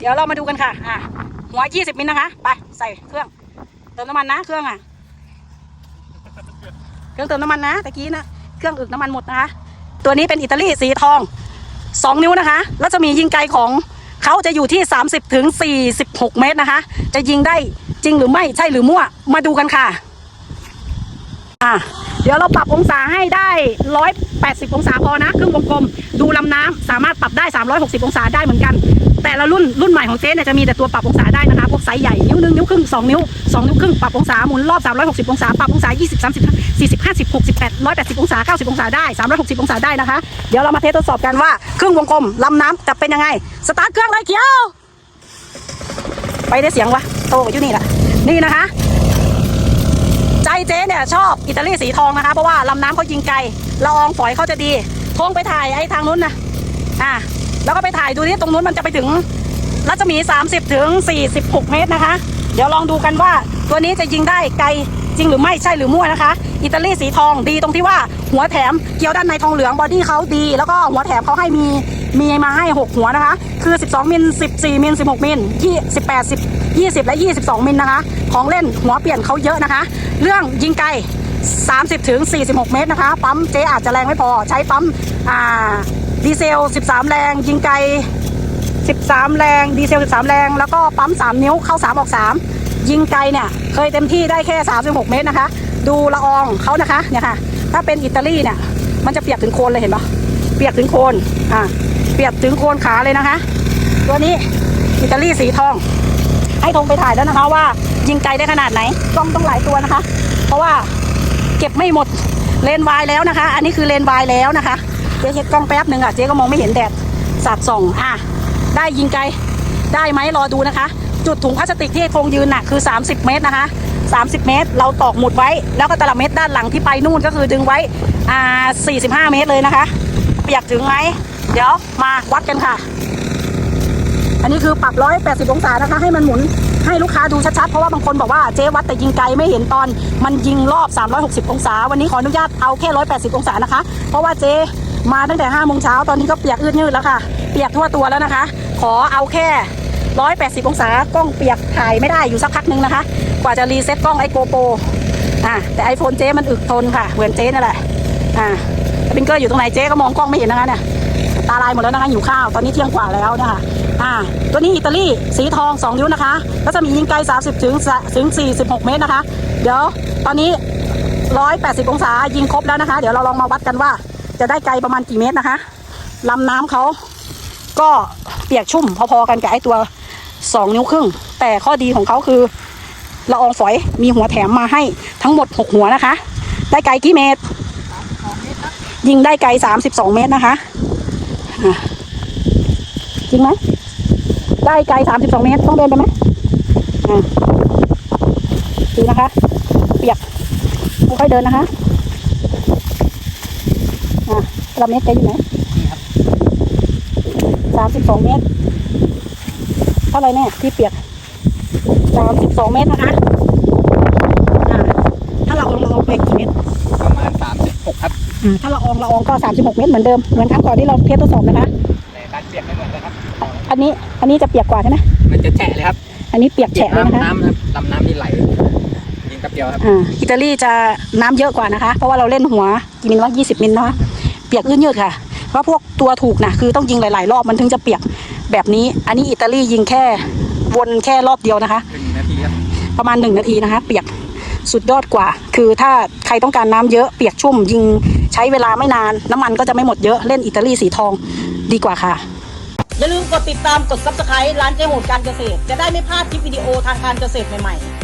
เดี๋ยวเรามาดูกันค่ะอะหัว20มิลนะคะ ไปใส่เครื่อง เติมน้ำมันนะเครื่องอะ เครื่องเติมน้ำมันนะตะกี้นะเครื่องอึกน้ำมันหมดนะคะ ตัวนี้เป็นอิตาลีสีทอง2นิ้วนะคะ แล้วจะมียิงไกลของเขาจะอยู่ที่ 30ถึง46 เมตรนะคะ จะยิงได้จริงหรือไม่ใช่หรือมั่ว มาดูกันค่ะ อะ เดี๋ยวเราปรับองศาให้ได้ 180 องศาพอนะ ครึ่งวงกลม ดูลำน้ำสามารถปรับได้ 360 องศาได้เหมือนกัน แต่ละรุ่นรุ่นใหม่ของเจ๊เนี่ยจะมีแต่ตัวปรับองศาได้นะคะพวกไซส์ใหญ่นิ้วหนึ่งนิ้วครึ่ง2นิ้ว2นิ้วครึ่งปรับองศาหมุนรอบ360องศาปรับองศา20 30 40 50 68 180องศา90องศาได้ 360 องศาได้นะคะ เดี๋ยวเรามาเทสทดสอบกันว่าครึ่งวงกลมลำน้ำจะเป็นยังไง สตาร์ทเครื่องเลยเขียว ไปได้เสียงวะโตอยู่นี่แหละนี่นะคะ ใจเจ๊เนี่ยชอบอิตาลีสีทองนะคะ เพราะว่าลำน้ำเขายิงไกลละอองฝอยเขาจะดีทงไปถ่ายไอ้ทางนู้นนะอะ แล้วก็ไปถ่ายดูที่ตรงนู้นมันจะไปถึงรัศมี 30 ถึง 46 เมตรนะคะ เดี๋ยวลองดูกันว่าตัวนี้จะยิงได้ไกลจริงหรือไม่ใช่หรือมั่วนะคะ อิตาลีสีทองดีตรงที่ว่าหัวแถมเกลียวด้านในทองเหลืองบอดี้เขาดี แล้วก็หัวแถมเขาให้มีมีมาให้ 6 หัวนะคะ คือ 12 มิล 14 มิล 16 มิล18 10 20 และ 22 มิลนะคะ ของเล่นหัวเปลี่ยนเขาเยอะนะคะ เรื่องยิงไกล 30 ถึง 46 เมตรนะคะ ปั๊มเจอาจจะแรงไม่พอใช้ปั๊มอ่า ดีเซล 13 แรง ยิงไกล 13 แรง ดีเซล 13 แรง แล้วก็ปั๊ม 3 นิ้วเข้า 3 ออก 3 ยิงไกลเนี่ย เคยเต็มที่ได้แค่ 36 เมตรนะคะ ดูละอองเขานะคะเนี่ยค่ะ ถ้าเป็นอิตาลีเนี่ย มันจะเปียกถึงโคนเลยเห็นปะเปียกถึงโคนอ่าเปียกถึงโคนขาเลยนะคะ ตัวนี้อิตาลีสีทอง ให้ธงไปถ่ายแล้วนะคะว่ายิงไกลได้ขนาดไหนกล้องต้องหลายตัวนะคะ เพราะว่าเก็บไม่หมดเลนวายแล้วนะคะ อันนี้คือเลนวายแล้วนะคะ เจ๊เช็ดกล้องแป๊บหนึ่งอะเจ๊ก็มองไม่เห็นแดดสาดส่องอะได้ยิงไกลได้ไหมรอดูนะคะ จุดถุงพลาสติกที่ธงยืนน่ะคือ 30 เมตรนะคะ 30 เมตร เราตอกหมุดไว้ แล้วก็ตลับเมตรด้านหลังที่ไปนู่นก็คือดึงไว้อ่า45 เมตรเลยนะคะเปียกถึงไหมเดี๋ยวมาวัดกันค่ะ อันนี้คือปรับ 180 องศานะคะ ให้มันหมุนให้ลูกค้าดูชัดๆ เพราะว่าบางคนบอกว่าเจ๊วัดแต่ยิงไกลไม่เห็นตอน มันยิงรอบ 360 องศา วันนี้ขออนุญาตเอาแค่ 180 องศานะคะ เพราะว่าเจ๊ มาตั้งแต่5โมงเช้าตอนนี้ก็เปียกอืดยืดแล้วค่ะ เปียกทั่วตัวแล้วนะคะ ขอเอาแค่ 180 องศากล้องเปียกถ่ายไม่ได้อยู่สักพักนึงนะคะ กว่าจะรีเซ็ตกล้องไอโกโปอะแต่ไอโฟนเจ๊มันอึกทนค่ะ เหมือนเจ๊นั่นแหละอ่าสปริงเกอร์อยู่ตรงไหนเจ๊ก็มองกล้องไม่เห็นนะคะเนี่ยตาลายหมดแล้วนะคะหิวข้าวตอนนี้เที่ยงกว่าแล้วนะคะอ่าตัวนี้อิตาลีสีทอง2นิ้วนะคะก็จะมียิงไกล 30 ถึงถึง 46 เมตรนะคะ เดี๋ยวตอนนี้ 180 องศายิงครบแล้วนะคะ เดี๋ยวเราลองมาวัดกันว่า จะได้ไกลประมาณกี่เมตรนะคะลำน้ำเขาก็เปียกชุ่มพอๆกันกับไอตัว2นิ้วครึ่ง แต่ข้อดีของเขาคือละอองฝอยมีหัวแถมมาให้ทั้งหมด6หัวนะคะ ได้ไกลกี่เมตร ยิงได้ไกล32เมตรนะคะจริงไหมได้ไกล32เมตรต้องเดินไปไหมดูนะคะ เปียกค่อยๆเดินนะคะ อะกระเมตรจะอยู่ไหนสามสิบสองเมตร เท่าไหรแน่ที่เปียกสามสิบสองเมตรนะคะอ่าถ้าเราเอาเราเอาไปกี่เมตรประมาณ36ครับอ่าถ้าละอองละอองก็36เมตรเหมือนเดิมเหมือนครั้งก่อนที่เราเทสทดสอบนะคะแต่การเปียกไม่เหมือนกันครับ อันนี้อันนี้จะเปียกกว่าใช่ไหมมันจะแฉะเลยครับอันนี้เปียกแฉะเลยนะคะน้ำครับลำน้ำนี่ไหลยิง แป๊บเดียวครับอ่าอิตาลีจะน้ำเยอะกว่านะคะ เพราะว่าเราเล่นหัวกี่มิลวะ20 มิลนะคะเปียกอื้นยืดค่ะ เพราะพวกตัวถูกนะคือต้องยิงหลาย ๆ รอบมันถึงจะเปียกแบบนี้ อันนี้อิตาลียิงแค่วนแค่รอบเดียวนะคะ หนึ่งนาทีครับประมาณ 1 นาทีนะคะ เปียกสุดยอดกว่า คือถ้าใครต้องการน้ำเยอะเปียกชุ่มยิงใช้เวลาไม่นาน น้ำมันก็จะไม่หมดเยอะเล่นอิตาลีสีทองดีกว่าค่ะ อย่าลืมกดติดตามกด subscribe ร้านเจ๊โหดการเกษตร จะได้ไม่พลาดคลิปวิดีโอทางการเกษตรใหม่ๆ